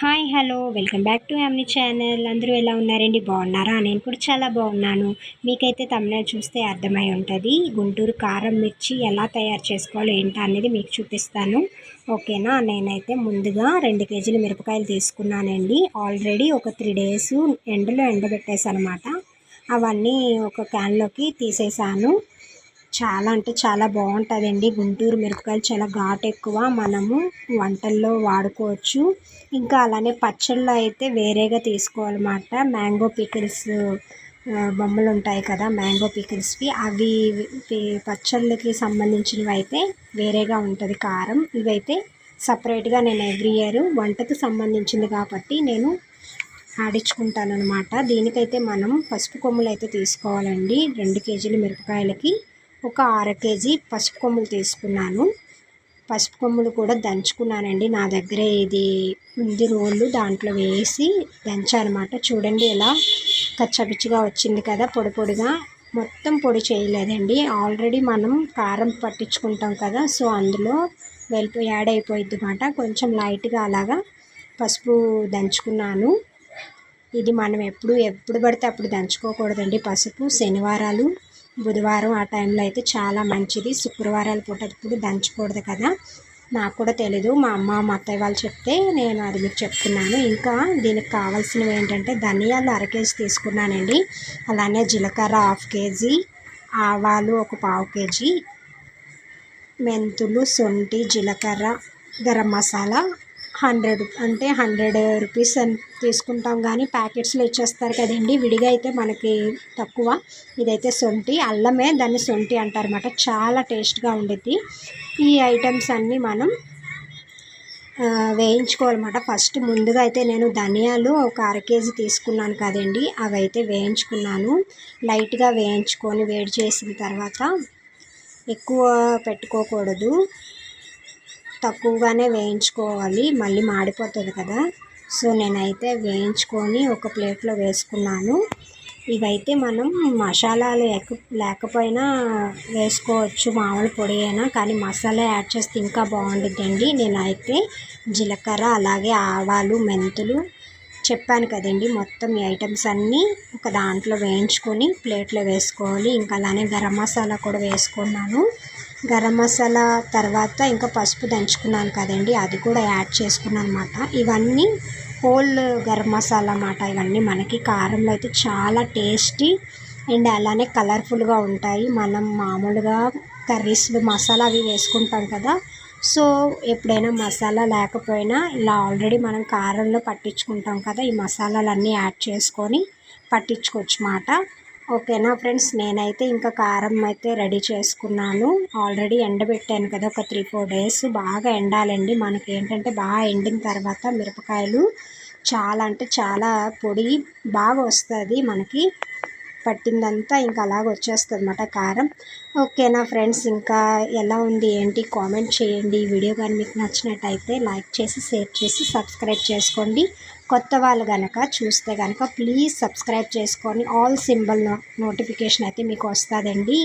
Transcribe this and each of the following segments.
Hi hello welcome back to Yamni channel. అందరూ ఎలా ఉన్నారండి? బాగున్నారా? నేను కూడా చాలా బాగున్నాను. మీకైతే తమిళ చూస్తే అర్థమై ఉంటుంది. గుంటూరు కారం మిర్చి ఎలా తయారు చేసుకోవాలో ఏంటో అనేది మీకు చూపిస్తాను. ఓకేనా? నేనైతే ముందుగా రెండు కేజీల మిరపకాయలు తీసుకున్నానండి. ఆల్రెడీ ఒక త్రీ డేస్ ఎండలో ఎండబెట్టేసాను అనమాట అవన్నీ ఒక క్యాన్లోకి తీసేసాను చాలా అంటే చాలా బాగుంటుందండి. గుంటూరు మిరపకాయలు చాలా ఘాటు ఎక్కువ. మనము వంటల్లో వాడుకోవచ్చు. ఇంకా అలానే పచ్చళ్ళు అయితే వేరేగా తీసుకోవాలన్నమాట. మ్యాంగో పికిల్స్ బొమ్మలు ఉంటాయి కదా మ్యాంగో పికిల్స్వి. అవి పచ్చళ్ళకి సంబంధించినవి అయితే వేరేగా ఉంటుంది కారం. ఇవైతే సపరేట్గా నేను ఎవ్రీ ఇయర్ వంటకు సంబంధించింది కాబట్టి నేను ఆడించుకుంటాను అనమాట దీనికైతే మనం పసుపు కొమ్ములు అయితే తీసుకోవాలండి. రెండు కేజీల మిరపకాయలకి. ఒక అర కేజీ పసుపు కొమ్ములు తీసుకున్నాను. పసుపు కొమ్ములు కూడా దంచుకున్నానండి. నా దగ్గర ఇది ఉంది రోళ్ళు దాంట్లో వేసి దంచానమాట. చూడండి ఎలా కచ్చపిచ్చిగా వచ్చింది కదా పొడి పొడిగా. మొత్తం పొడి చేయలేదండి. ఆల్రెడీ మనం కారం పట్టించుకుంటాం కదా సో అందులో వెళ్ళిపోయి యాడ్ అయిపోయింది అనమాట కొంచెం లైట్గా అలాగా పసుపు దంచుకున్నాను. ఇది మనం ఎప్పుడు ఎప్పుడు పడితే అప్పుడు దంచుకోకూడదండి పసుపు. శనివారాలు బుధవారం ఆ టైంలో అయితే చాలా మంచిది. శుక్రవారాలు పూటప్పుడు దంచకూడదు కదా. నాకు కూడా తెలీదు. మా అమ్మ మా అత్తయ్య వాళ్ళు చెప్తే నేను అది మీకు చెప్తున్నాను. ఇంకా దీనికి కావాల్సినవి ఏంటంటే ధనియాలు అర కేజీ తీసుకున్నానండి. అలానే జీలకర్ర హాఫ్ కేజీ ఆవాలు ఒక పావు కేజీ మెంతులు సొంటి జీలకర్ర గరం మసాలా హండ్రెడ్ అంటే హండ్రెడ్ రూపీస్ అని తీసుకుంటాం కానీ ప్యాకెట్స్లో ఇచ్చేస్తారు కదండి. విడిగా అయితే మనకి తక్కువ. ఇదైతే సొంటి అల్లమే దాన్ని సొంటి అంటారన్నమాట. చాలా టేస్ట్గా ఉండేది. ఈ ఐటమ్స్ అన్నీ మనం వేయించుకోవాలన్నమాట. ఫస్ట్ ముందుగా అయితే నేను ధనియాలు ఒక అర కేజీ తీసుకున్నాను కదండి. అవి అయితే వేయించుకున్నాను. లైట్గా వేయించుకొని వేడి చేసిన తర్వాత ఎక్కువ పెట్టుకోకూడదు. తక్కువగానే వేయించుకోవాలి. మళ్ళీ మాడిపోతుంది కదా. సో నేనైతే వేయించుకొని ఒక ప్లేట్లో వేసుకున్నాను. ఇవైతే మనం మసాలాలు లేకపోయినా వేసుకోవచ్చు. మామూలు పొడి అయినా కానీ మసాలా యాడ్ చేస్తే ఇంకా బాగుంటుందండి నేనైతే జీలకర్ర అలాగే ఆవాలు మెంతులు చెప్పాను కదండి. మొత్తం ఈ ఐటమ్స్ అన్నీ ఒక దాంట్లో వేయించుకొని ప్లేట్లో వేసుకోవాలి. ఇంకా అలానే గరం మసాలా కూడా వేసుకున్నాను. గరం మసాలా తర్వాత ఇంకా పసుపు దంచుకున్నాను కదండి అది కూడా యాడ్ చేసుకున్నాను అనమాట ఇవన్నీ హోల్ గరం మసాలా అన్నమాట ఇవన్నీ మనకి కారంలో అయితే చాలా టేస్టీ అండ్ అలానే కలర్ఫుల్గా ఉంటాయి. మనం మామూలుగా కర్రీస్లు మసాలా అవి వేసుకుంటాం కదా సో ఎప్పుడైనా మసాలా లేకపోయినా ఇలా ఆల్రెడీ మనం కారంలో పట్టించుకుంటాం కదా ఈ మసాలాలన్నీ యాడ్ చేసుకొని పట్టించుకోవచ్చు మాట ఓకేనా ఫ్రెండ్స్ నేనైతే ఇంకా కారం అయితే రెడీ చేసుకున్నాను. ఆల్రెడీ ఎండబెట్టాను కదా ఒక త్రీ ఫోర్ డేస్. బాగా ఎండాలండి. మనకి ఏంటంటే బాగా ఎండిన తర్వాత మిరపకాయలు చాలా అంటే చాలా పొడి బాగా వస్తుంది మనకి. పట్టిందంతా ఇంకా అలాగ వచ్చేస్తుంది అన్నమాట కారం ఓకేనా ఫ్రెండ్స్ ఇంకా ఎలా ఉంది ఏంటి కామెంట్ చేయండి. ఈ వీడియో కానీ మీకు నచ్చినట్టయితే లైక్ చేసి షేర్ చేసి సబ్స్క్రైబ్ చేసుకోండి. కొత్త వాళ్ళు కనుక చూస్తే కనుక ప్లీజ్ సబ్స్క్రైబ్ చేసుకొని ఆల్ సింబల్ నో నోటిఫికేషన్ అయితే మీకు వస్తుందండి.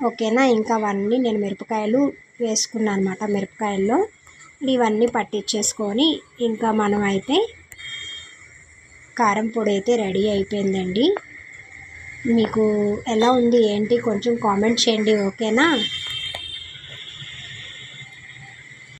ఓకేనా? ఇంకా అవన్నీ నేను మిరపకాయలు వేసుకున్నాను అనమాట మిరపకాయల్లో. ఇవన్నీ పట్టించేసుకొని ఇంకా మనం అయితే కారం పొడి అయితే రెడీ అయిపోయిందండి. మీకు ఎలా ఉంది ఏంటి కొంచెం కామెంట్ చేయండి ఓకేనా?